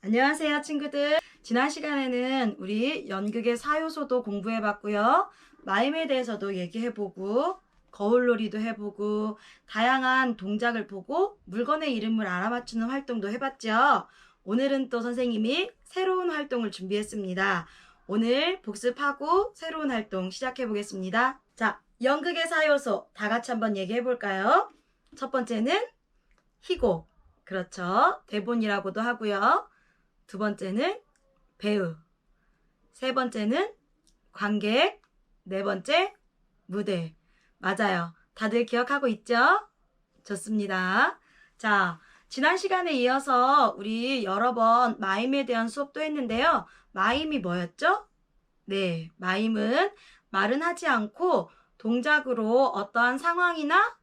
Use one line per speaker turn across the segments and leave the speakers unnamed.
안녕하세요, 친구들. 지난 시간에는 우리 연극의 사요소도 공부해 봤고요. 마임에 대해서도 얘기해 보고, 거울놀이도 해보고, 다양한 동작을 보고, 물건의 이름을 알아맞추는 활동도 해봤죠. 오늘은 또 선생님이 새로운 활동을 준비했습니다. 오늘 복습하고 새로운 활동 시작해 보겠습니다. 자, 연극의 사요소 다 같이 한번 얘기해 볼까요? 첫 번째는 희곡. 그렇죠. 대본이라고도 하고요. 두 번째는 배우. 세 번째는 관객. 네 번째 무대. 맞아요. 다들 기억하고 있죠? 좋습니다. 자, 지난 시간에 이어서 우리 여러 번 마임에 대한 수업도 했는데요. 마임이 뭐였죠? 네, 마임은 말은 하지 않고 동작으로 어떠한 상황이나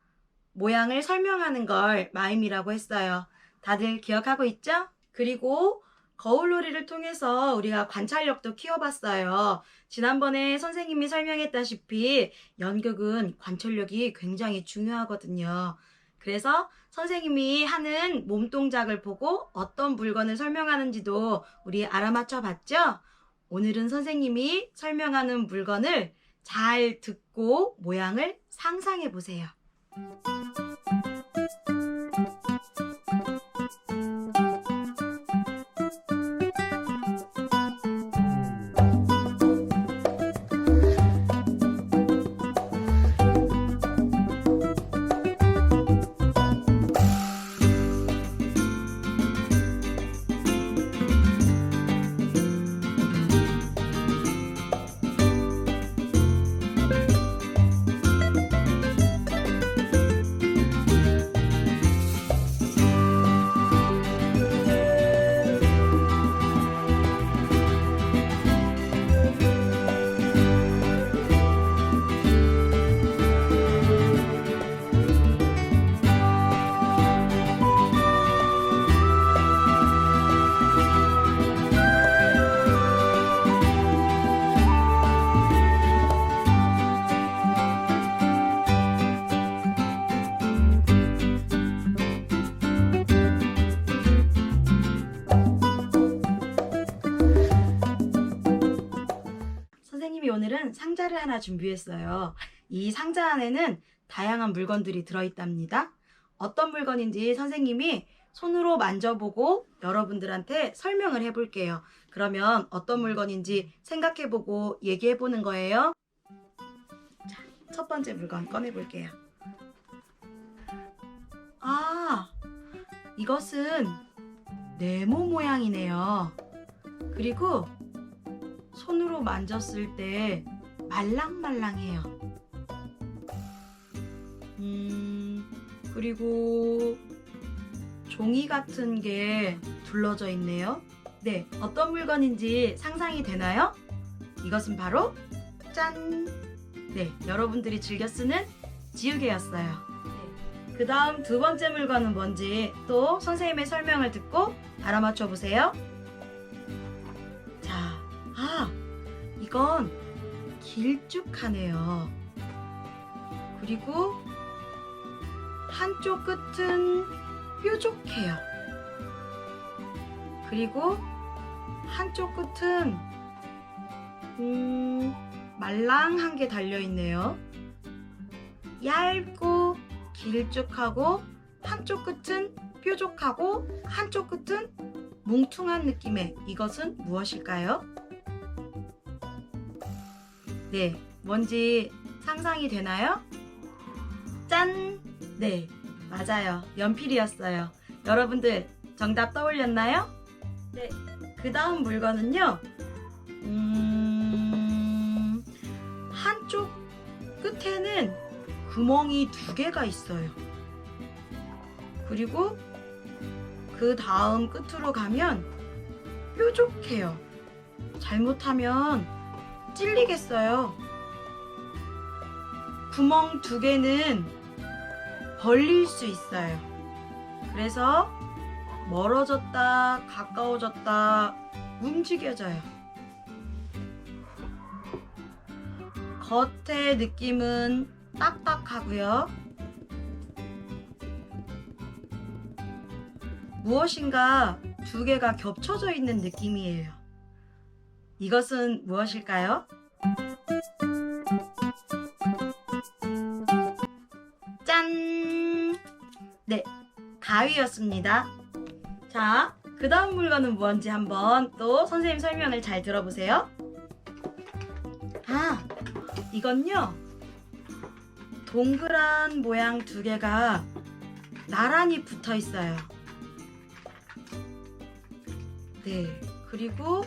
모양을 설명하는 걸 마임이라고 했어요. 다들 기억하고 있죠? 그리고 거울놀이를 통해서 우리가 관찰력도 키워봤어요. 지난번에 선생님이 설명했다시피 연극은 관찰력이 굉장히 중요하거든요. 그래서 선생님이 하는 몸 동작을 보고 어떤 물건을 설명하는지도 우리 알아맞혀 봤죠? 오늘은 선생님이 설명하는 물건을 잘 듣고 모양을 상상해 보세요. 오늘은 상자를 하나 준비했어요. 이 상자 안에는 다양한 물건들이 들어있답니다. 어떤 물건인지 선생님이 손으로 만져보고 여러분들한테 설명을 해볼게요. 그러면 어떤 물건인지 생각해보고 얘기해보는 거예요. 자, 첫 번째 물건 꺼내볼게요. 아, 이것은 네모 모양이네요. 그리고 손으로 만졌을 때 말랑말랑해요. 음, 그리고 종이 같은 게 둘러져 있네요. 네, 어떤 물건인지 상상이 되나요? 이것은 바로 짠! 네, 여러분들이 즐겨 쓰는 지우개였어요. 네, 그 다음 두 번째 물건은 뭔지 또 선생님의 설명을 듣고 알아맞혀 보세요. 자, 아, 이건 길쭉하네요. 그리고 한쪽 끝은 뾰족해요. 그리고 한쪽 끝은 음, 말랑한 게 달려 있네요. 얇고 길쭉하고 한쪽 끝은 뾰족하고 한쪽 끝은 뭉퉁한 느낌의 이것은 무엇일까요? 네, 뭔지 상상이 되나요? 짠! 네, 맞아요. 연필이었어요. 여러분들 정답 떠올렸나요? 네, 그 다음 물건은요, 음, 한쪽 끝에는 구멍이 두 개가 있어요. 그리고 그 다음 끝으로 가면 뾰족해요. 잘못하면 찔리겠어요. 구멍 두 개는 벌릴 수 있어요. 그래서 멀어졌다, 가까워졌다, 움직여져요. 겉의 느낌은 딱딱하고요. 무엇인가 두 개가 겹쳐져 있는 느낌이에요. 이것은 무엇일까요? 짠! 네, 가위였습니다. 자, 그 다음 물건은 뭔지 한번 또 선생님 설명을 잘 들어보세요. 아, 이건요. 동그란 모양 두 개가 나란히 붙어 있어요. 네, 그리고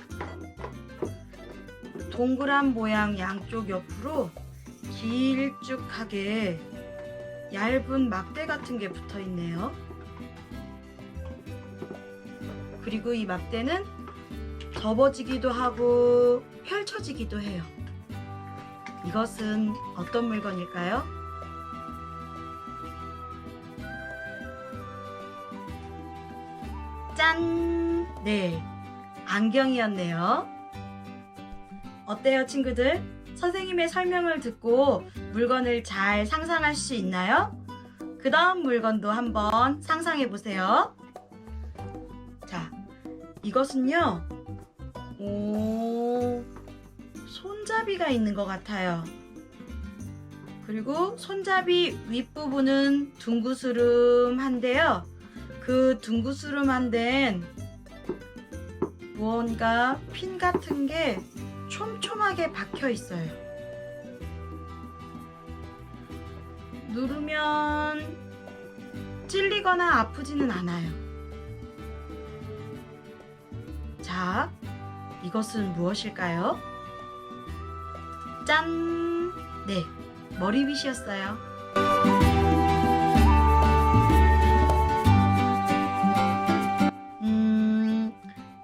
동그란 모양 양쪽 옆으로 길쭉하게 얇은 막대 같은 게 붙어 있네요. 그리고 이 막대는 접어지기도 하고 펼쳐지기도 해요. 이것은 어떤 물건일까요? 짠! 네, 안경이었네요. 어때요, 친구들? 선생님의 설명을 듣고 물건을 잘 상상할 수 있나요? 그 다음 물건도 한번 상상해 보세요. 자, 이것은요, 오, 손잡이가 있는 것 같아요. 그리고 손잡이 윗부분은 둥그스름한데요. 그 둥그스름한 데는 무언가 핀 같은 게 촘촘하게 박혀 있어요. 누르면 찔리거나 아프지는 않아요. 자, 이것은 무엇일까요? 짠! 네, 머리빗이었어요. 음,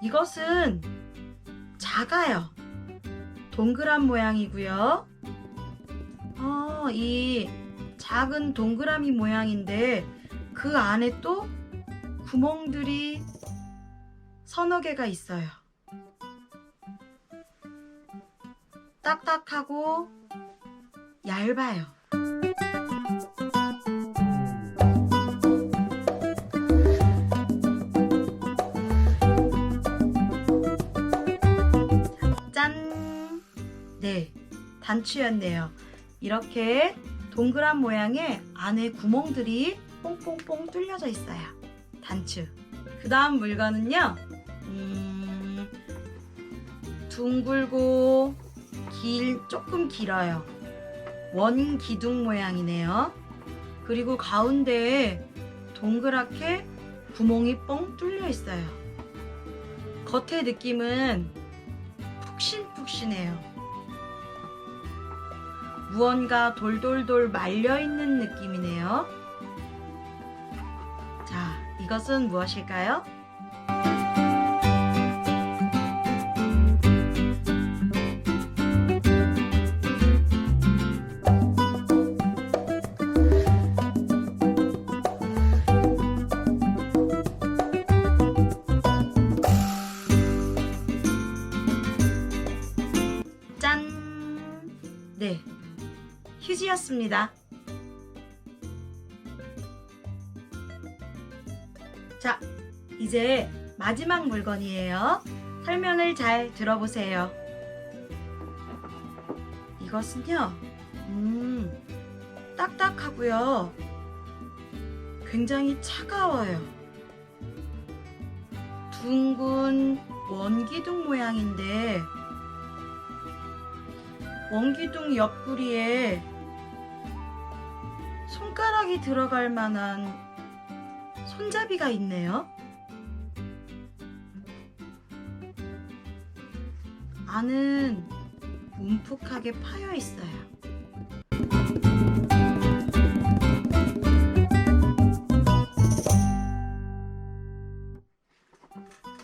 이것은 작아요. 동그란 모양이고요. 어, 이 작은 동그라미 모양인데 그 안에 또 구멍들이 서너 개가 있어요. 딱딱하고 얇아요. 단추였네요. 이렇게 동그란 모양의 안에 구멍들이 뽕뽕뽕 뚫려져 있어요. 단추. 그 다음 물건은요, 음, 둥글고 길, 조금 길어요. 원 기둥 모양이네요. 그리고 가운데에 동그랗게 구멍이 뻥 뚫려 있어요. 겉의 느낌은 푹신푹신해요. 무언가 돌돌돌 말려있는 느낌이네요. 자, 이것은 무엇일까요? 휴지였습니다. 자, 이제 마지막 물건이에요. 설명을 잘 들어보세요. 이것은요, 음, 딱딱하고요. 굉장히 차가워요. 둥근 원기둥 모양인데, 원기둥 옆구리에 손가락이 들어갈 만한 손잡이가 있네요. 안은 움푹하게 파여 있어요.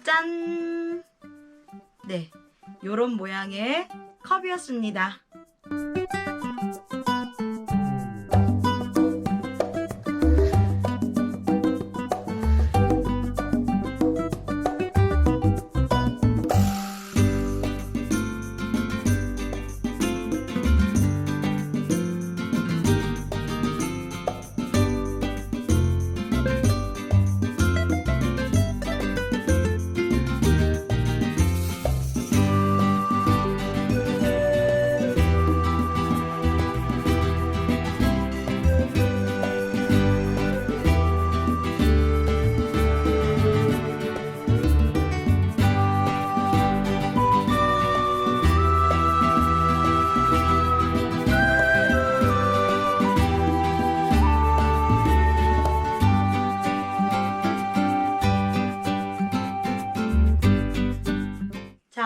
짠! 네, 요런 모양의 컵이었습니다.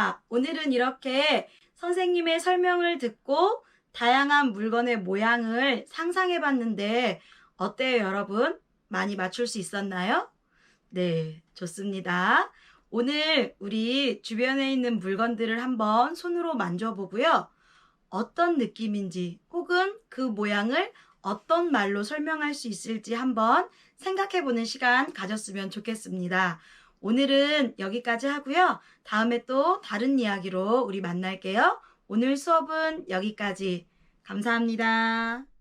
자, 오늘은 이렇게 선생님의 설명을 듣고 다양한 물건의 모양을 상상해 봤는데 어때요, 여러분? 많이 맞출 수 있었나요? 네, 좋습니다. 오늘 우리 주변에 있는 물건들을 한번 손으로 만져보고요. 어떤 느낌인지 혹은 그 모양을 어떤 말로 설명할 수 있을지 한번 생각해 보는 시간 가졌으면 좋겠습니다. 오늘은 여기까지 하고요. 다음에 또 다른 이야기로 우리 만날게요. 오늘 수업은 여기까지. 감사합니다.